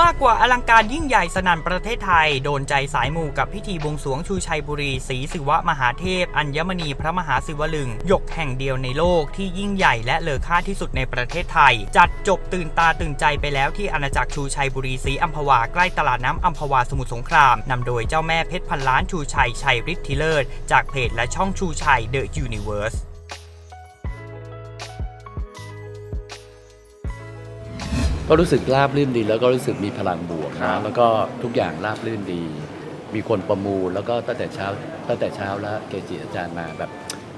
มากกว่าอลังการยิ่งใหญ่สนั่นประเทศไทย โดนใจสายมูกับพิธีบวงสวงชูชัยบุรีศรีศิวะมหาเทพ อัญมณีพระมหาศิวลึง หยกแห่งเดียวในโลกที่ยิ่งใหญ่และเลอค่าที่สุดในประเทศไทย จัดจบตื่นตาตื่นใจไปแล้วที่อาณาจักรชูชัยบุรีศรีอัมพวาใกล้ตลาดน้ำอัมพวาสมุทรสงครามนำโดยเจ้าแม่เพชรพันล้านชูชัยชัยฤทธิเลิศจากเพจและช่องชูชัยเดอะยูนิเวิร์ส ก็รู้สึกราบรื่นดี แล้วก็รู้สึกมีพลังบวกครันะบแล้วก็ทุกอย่างราบรื่นดี มีคนประมูลแล้วก็ตั้งแต่เช้าตั้งแต่เช้าแล้วเกจิอาจารย์มาแบบ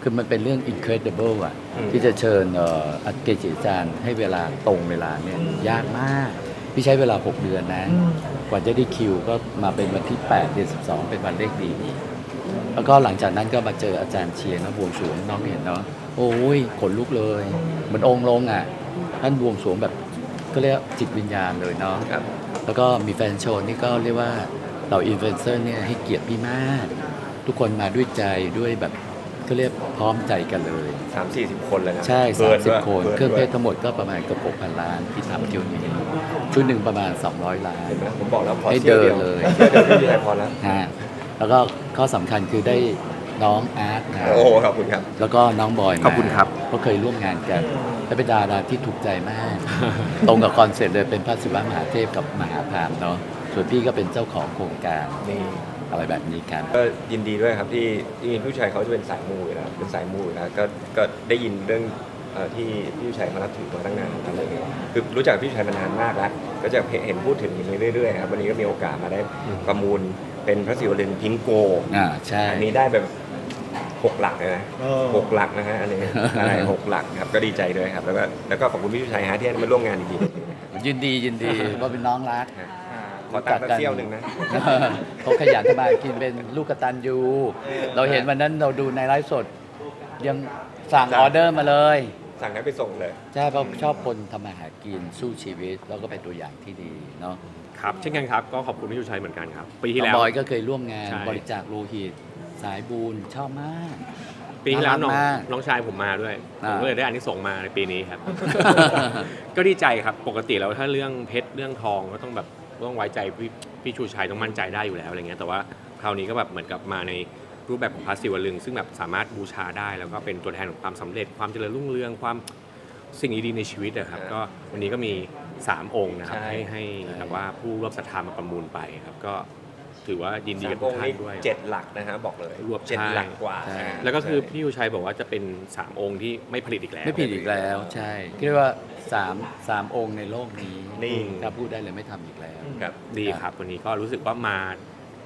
คือมันเป็นเรื่อง incredible อะที่จะเชิญเอ่อเกจิอาจารย์ให้เวลาตรงเวลาเนี่ยยากมากพี่ใช้เวลา 6 เดือนนะ กว่าจะได้คิวก็มาเป็นวันที่ 8 เดือน 12 เป็นวันเลขดี แล้วก็หลังจากนั้นก็มาเจออาจารย์เชียร์นะบวงสรวงน้องเห็นเนาะโอ้ยขนลุกเลย เหมือนองค์ลงอะท่านบวงสรวงแบบ ก็เรียกว่าจิตวิญญาณเลยเนาะครับ แล้วก็มีแฟนโชว์นี่ก็เรียกว่าเราอินฟลูเอนเซอร์เนี่ยให้เกียรติพี่มาก ทุกคนมาด้วยใจด้วยแบบก็เรียกพร้อมใจกันเลย สามสี่สิบคนเลยนะใช่เกิด้วย30 คนกิเครื่องเพด้ชรทั้งหมดก็ประมาณเกระปกพันล้านที่ทำเที่ยวนี้ ชุดหนึ่งประมาณ 200 ล้าน เห็นไหมผมบอกแล้วพอให้ที่ยวเดินดีวเลย เที่ยวเดียวพี่ใช้พอแล้ว ฮะแล้วก็ข้อสำคัญคือได้ น้องอาร์ตนะโอ้โหขอบคุณครับ แล้วก็น้องบอยมาขอบคุณครับเขาเคยร่วมงานกัน และเป็นดาราที่ถูกใจมาก ตรงกับคอนเซ็ปต์เลยเป็นพระศิวะมหาเทพกับมหาพรามเนาะส่วนพี่ก็เป็นเจ้าของโครงการนี่อะไรแบบนี้กันก็ยินดีด้วยครับที่ที่ผู้ชายเขาจะเป็นสายมูอยู่แล้วเป็นสายมูอยู่แล้วก็ก็ได้ยินเรื่องเอ่อที่พี่ชัยเขานับถือมาตั้งนานอะไรอย่างเงี้ยคือรู้จักพี่ชัยมานานมากแล้ว ก็จะเห็นพูดถึงอย่างนี้เรื่อยๆครับวันนี้ก็มีโอกาสมาได้ประมูลเป็นพระศิวลึงพิงโกอ่าใช่อันนี้ได้แบบ หกหลักเลยนะหกหลักนะฮะอันนี้ใช่หกหลักครับก็ดีใจด้วยครับ แล้วก็แล้วก็ขอบคุณพี่ชัยฮะที่ให้มาร่วมงานดียินดียินดีเพราะเป็นน้องรักๆนะขอตังค์สักเซี่ยวหนึ่งนะ เขาขยันทำมาหากินเป็นลูกกตันยูเราเห็นวันนั้นเราดูในไลฟ์สด ยังสั่งสั่ง ออเดอร์มาเลยสั่งให้ไปส่งเลย ใช่เพราะชอบคนทำมาหากินสู้ชีวิต แล้วก็เป็นตัวอย่างที่ดีเนาะครับ เช่นกันครับ ก็ขอบคุณพี่ชูชัยเหมือนกันครับ ปีที่น้องแล้วบอยก็เคยร่วมงานใช่ บริจาคโลหิต สายบุญชอบมาก ปีที่แล้วน้องน่ารักมากน้องชายผมมาด้วยอ่าผมก็เลยได้อันนี้ส่งส์มาในปีนี้ครับ ก็ดีใจครับปกติแล้วถ้าเรื่องเพชรเรื่องทองก็ต้องแบบต้องไว้ใจพี่พี่ชูชัยต้องมั่นใจได้อยู่แล้วอะไรเงี้ยแต่ว่าคราวนี้ก็แบบเหมือนกับมาในรูปแบบของพระศิวลึงซึ่งแบบสามารถบูชาได้แล้วก็เป็นตัวแทนของความสำเร็จความเจริญรุ่งเรืองความสิ่งดีๆในชีวิตอะครับอ่าก็วันนี้ก็มีสามองค์นะครับใช่ ให้ให้แบบว่าผู้ร่วมศรัทธามาประมูลไปครับก็ ถือว่ายินดีสากับมทุอกงค์ท่านนี่ด้วย เจ็ดหลักนะฮะบอกเลยรวบเจ็ดใช่ หลักกว่าใช่ นะฮะแล้วก็คือใช่พี่ยูชัยบอกว่าจะเป็น 3 องค์ที่ไม่ผลิตอีกแล้ว ไม่ผิดอีกแล้วใช่เรียกว่าสามสามองค์ในโลกนี้นี่ ถ้าพูดได้เลยไม่ทำอีกแล้ว ครับ ดีครับวันนี้ก็รู้สึกว่ามา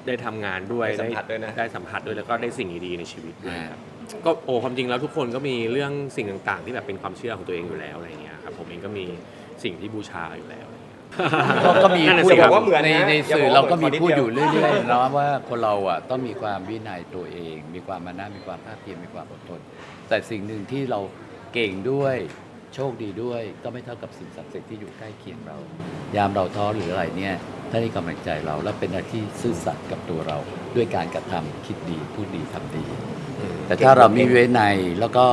ได้ทำงานด้วยได้สัมผัสด้วยนะ ได้สัมผัสด้วยแล้วก็ได้สิ่งดีๆในชีวิตด้วยอ่าครับก็โอ้ความจริงแล้วทุกคนก็มีเรื่องสิ่งต่างๆ ที่แบบเป็นความเชื่อของตัวเองอยู่แล้วอะไรเงี้ยครับผมเองก็มีสิ่งที่บูชาอยู่แล้วอะไรเงี้ย ก็ก็มีนั่นน่ะพูสิดครับว่าเหมือนนะในในอย่าสื่บออกว่าเราก็มีเหมือนพูดนิดอเดียวยู่เรื่อยๆเนาะว่าคนเราอะต้องมีความวินัยตัวเอง มีความมานะมีความภาคเพียรมีความอดทน แต่สิ่งหนึ่งที่เราเก่งด้วยโชคดีด้วย ก็ไม่เท่ากับสิ่งศักดิ์สิทธิ์ที่อยู่ใกล้เคียงเรา ยามเราท้อหรืออะไรเนี่ยถ้าได้กำลังใจเราแล้วเป็นอะไรที่ซื่อสัตย์กับตัวเรา ด้วยการกระทำคิดดีพูดดีทำดี แต่ถ้าเรามีเวไนยแล้วก็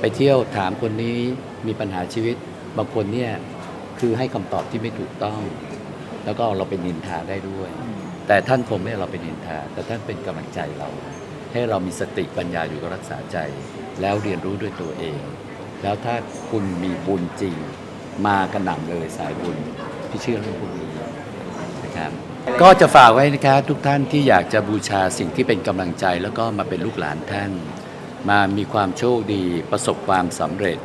ไปเที่ยวถามคนนี้มีปัญหาชีวิต บางคนเนี่ย คือให้คำตอบที่ไม่ถูกต้อง แล้วก็เราเป็นนินทาได้ด้วย แต่ท่านคงไม่ให้เราเป็นนินทา แต่ท่านเป็นกำลังใจเรา ให้เรามีสติปัญญาอยู่กับรักษาใจ แล้วเรียนรู้ด้วยตัวเอง แล้วถ้าคุณมีบุญจริง มากระหน่ำเลยสายบุญที่เชื่อเรื่องพวกนี้นะครับก็จะฝากไว้นะครับทุกท่านที่อยากจะบูชาสิ่งที่เป็นกำลังใจ แล้วก็มาเป็นลูกหลานท่าน มามีความโชคดีประสบความสำเร็จ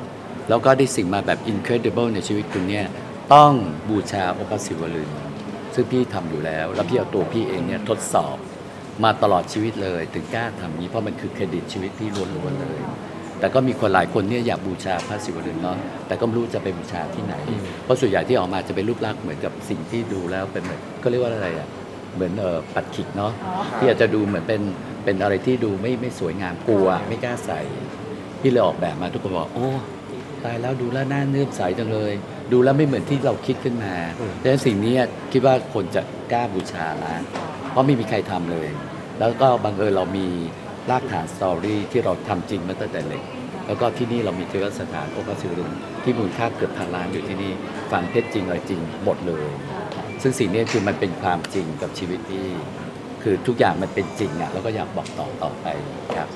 แล้วก็ได้สิ่งมาแบบ incredible ในชีวิตคุณเนี่ย ต้องบูชาองค์พระศิวลึงซึ่งพี่ทำอยู่แล้ว แล้วพี่เอาตัวพี่เองเนี่ยทดสอบมาตลอดชีวิตเลย ถึงกล้าทำนี้เพราะมันคือเครดิตชีวิตพี่ล้วนๆเลย แต่ก็มีคนหลายคนเนี่ยอยากบูชาพระศิวลึงเนาะแต่ก็ไม่รู้จะไปบูชาที่ไหน เพราะส่วนใหญ่ที่ออกมาจะเป็นรูปลักษณ์เหมือนกับสิ่งที่ดูแล้วเป็นเหมือนก็เรียกว่าอะไรอะเหมือนเออปัดขิกเนาะที่อาจจะดูเหมือนเป็นเป็นอะไรที่ดูไม่ไม่สวยงามกลัวไม่กล้าใส่พี่เลยออกแบบมาทุกคนบอกโอ้ ตายแล้วดูแล้วน่าเนื่อมใสจังเลย ดูแล้วไม่เหมือนที่เราคิดขึ้นมาดังนั้นสิ่งนี้คิดว่าคนจะกล้าบูชาละเพราะไม่มีใครทำเลย แล้วก็บังเอิญเรามีรากฐานสตอรี่ที่เราทำจริงมาตั้งแต่เล็กแล้วก็ที่นี่เรามีเทวสถานองค์พระศิวลึงที่มูลค่าเกือบพันล้านอยู่ที่นี่ฝังเพชรจริงอะไรจริงหมดเลย ซึ่งสิ่งนี้คือมันเป็นความจริงกับชีวิตพี่ คือทุกอย่างมันเป็นจริงอะแล้วก็อยากบอกต่อต่อไปครับ